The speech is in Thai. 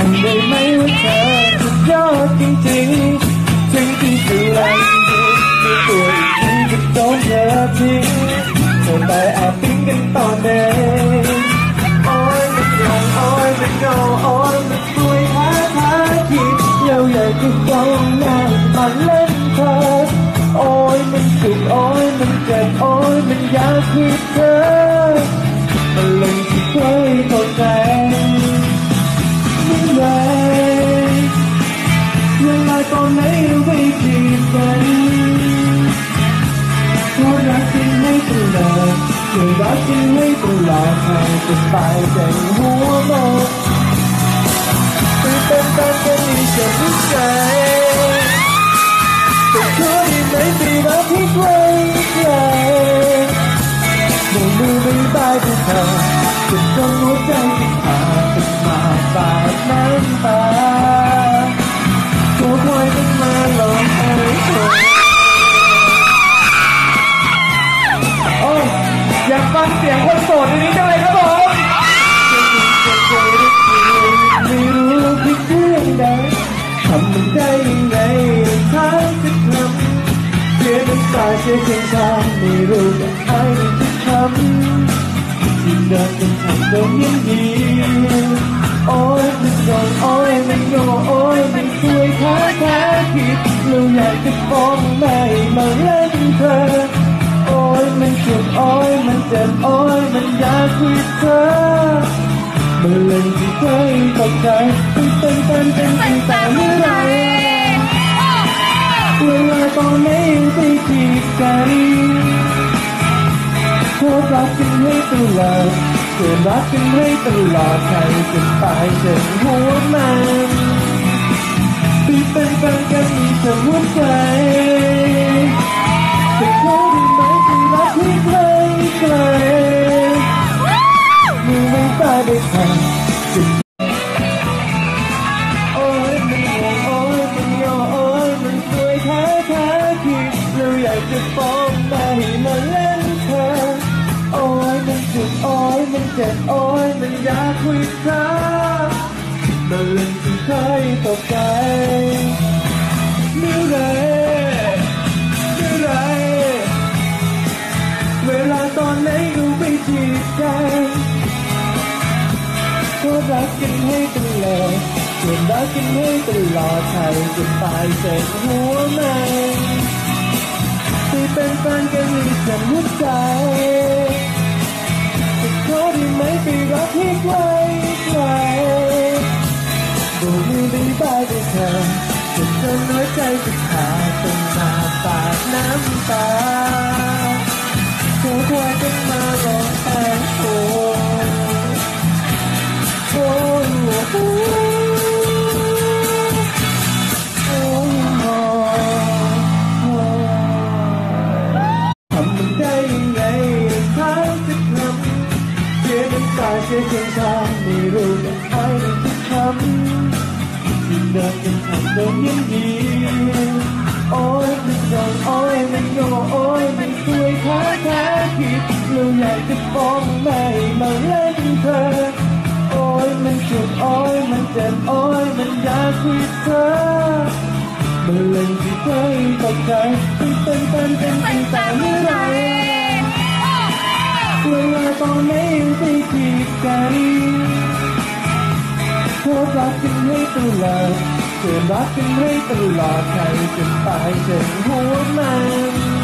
จำได้ไหมว่าเธอสุดยอดจริงๆถึงที่ดูแลดีมีตัวอีกทีก็โดนเธอทิ้งเธอไปแอบปิ้งกันตอนเด็กโอ้ยมันยองโอ้ยมันโยโอ้ยมันสวยท้าทายคิดเราอยากจะฟ้องหน้ามันเล่นเธอโอ้ยมันสุดโอ้ยมันเจ็บโอ้ยมันอยากคิดเธอ จะรักกันไม่ตลอดใครจะไปแต่หัวโมก อยากฟังเสียงคนโสดในนี้จังเลยครับผมไม่รู้คิดเรื่องใดทำมันได้ยังไงทางจะทำเสียน้ำตาเสียเพียงทางไม่รู้จะให้จะทำที่เดินเป็นทางเดินยังดีโอ้ยมันโดนโอ้ยมันโง่โอ้ยมันช่วยท้าทายผิดเราอยากจะฟ้องแม่มาเล่นเธอ ยมันเจ็บโอ้ยมันเจ็บโอ้ยมันอยากคุยเธอเมื่อเล่นที่เคยตกใจเป็นเป็นเป็นเป็นตั้งแต่เมื่อไรเวลาตอนนี้ไปจีบกันโทษรักกันให้ตลอดเกิดรักกันให้ตลอดใครจะตายเจ็บหัวมันไปเป็นแฟนกันมีแต่หัวใจ มือไม่ตาได้แค่จะโอ้ยมันโง่โอ้ยมันโยโอ้ยมันสวยแท้แท้คิดเราอยากจะฟ้องมาให้มาเล่นเธอโอ้ยมันจุดโอ้ยมันเจ็บโอ้ยมันอยากคุยเธอมาเล่นที่เคยตกใจเมื่อไร รักกันให้ตลอดเก็บรักกันให้ตลอดใครจะตายเสร็จหัวมันที่เป็นแฟนกันมีแต่หัวใจแต่เขาที่ไหมไปรักให้ไกลไกลโบกมือได้บายด้เธอจนจนหัวใจจะขาดต้องมาปาดน้ำตา เสียเพียงทางไม่รู้จะให้จะทำที่เดินยังทำเดินยังดีโอ้ยมันโดนโอ้ยมันโง่โอ้ยมันสวยแท้แท้ผิดเราอยากจะฟ้องแม่มาเล่นเธอ โอ้ยมันจุดโอ้ยมันเจ็บโอ้ยมันอยากคุยเธอเมื่อเล่นที่เคยตกใจเป็นเป็นเป็นเป็นตั้งแต่เมื่อไรเวลาตอนนี้ไปจีบกันโทษรักกันให้ตลอดเกิดรักกันให้ตลอดใครจะตายเจ็บหัวมัน